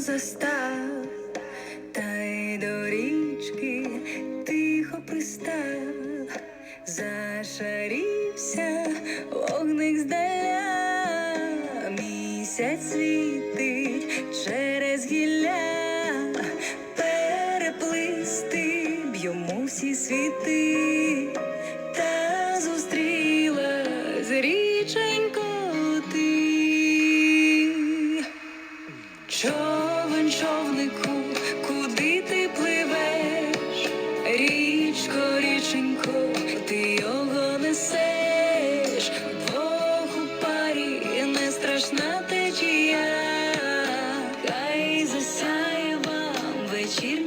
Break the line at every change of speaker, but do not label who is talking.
застав, та й до річки тихо пристав, зашарівся вогник здаля, місяць світить через гілля, переплисти б йому всі світи, Човен, човнику, куди ти пливеш? Річко, річенько, ти його несеш, Богу парі не страшна течія, хай засяє вам вечір.